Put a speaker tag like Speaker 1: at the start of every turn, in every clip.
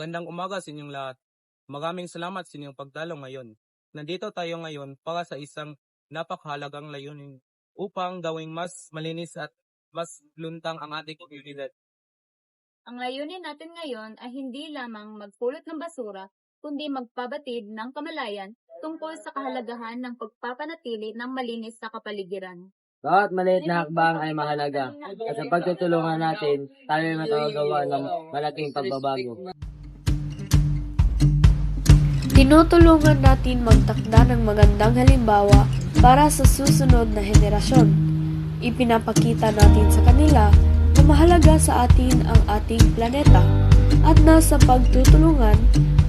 Speaker 1: Magandang umaga sa inyong lahat. Maraming salamat sa inyong pagdalo ngayon. Nandito tayo ngayon para sa isang napakahalagang layunin upang gawing mas malinis at mas luntang ang ating komunidad.
Speaker 2: Ang layunin natin ngayon ay hindi lamang magpulot ng basura, kundi magpabatid ng kamalayan tungkol sa kahalagahan ng pagpapanatili ng malinis sa kapaligiran.
Speaker 3: Bawat maliit na hakbang ay mahalaga at sa pagtutulungan natin, tayo ay matagawa ng malaking pagbabago.
Speaker 4: Tinutulungan natin magtakda ng magandang halimbawa para sa susunod na henerasyon. Ipinapakita natin sa kanila na mahalaga sa atin ang ating planeta at na sa pagtutulungan,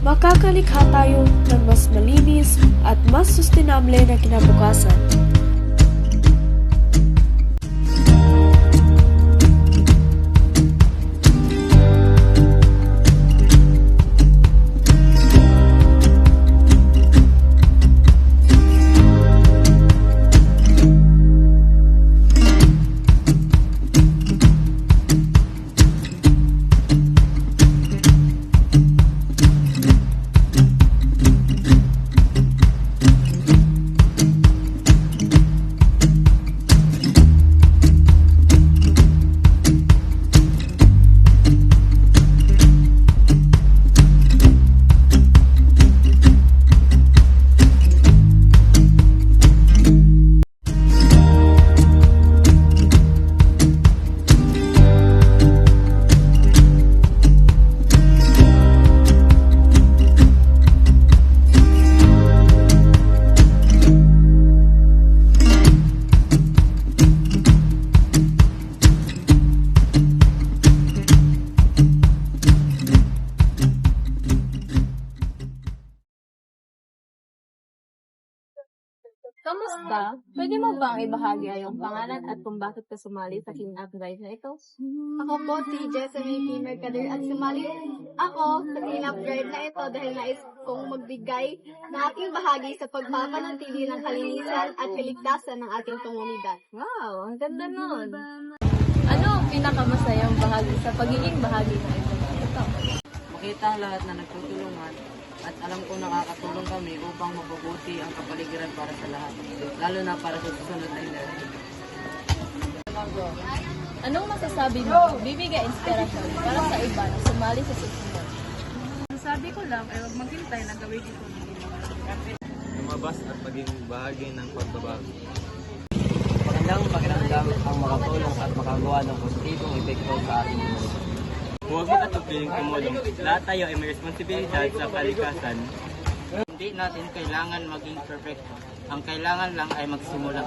Speaker 4: makakalikha tayo ng mas malinis at mas sustainable na kinabukasan.
Speaker 2: Kamusta? Pwede mo bang ibahagi ang iyong pangalan at kung bakit ka sumali sa King Up Drive na ito?
Speaker 5: Ako po si Jessamine P. Mercader at sumali ako sa cleanup drive na ito dahil nais kong magbigay ng aking bahagi sa pagpapanatili ng kalinisan at kaligtasan ng ating komunidad.
Speaker 2: Wow, ang ganda nun. Ano ang pinakamasayang bahagi sa pagiging bahagi ng ito?
Speaker 3: Makita lahat na nagtutulungan at alam ko nakakatulong kami upang mapabuti ang kapaligiran para sa lahat, lalo na para sa susunod na henerasyon.
Speaker 2: Anong masasabi mo bibigay inspirasyon para sa iba na sumali sa susunod?
Speaker 6: Sabi ko lang ay huwag maghintay na gawin ito.
Speaker 1: Lumabas at maging bahagi ng pagbabago.
Speaker 3: Magandang pakiramdam ang makatulong at makagawa ng positibong epekto sa ating mundo.
Speaker 1: Huwag makatupiling tumulong. Lahat tayo ay may responsibilidad sa kalikasan. Hindi natin kailangan maging perfect. Ang kailangan lang ay magsimula.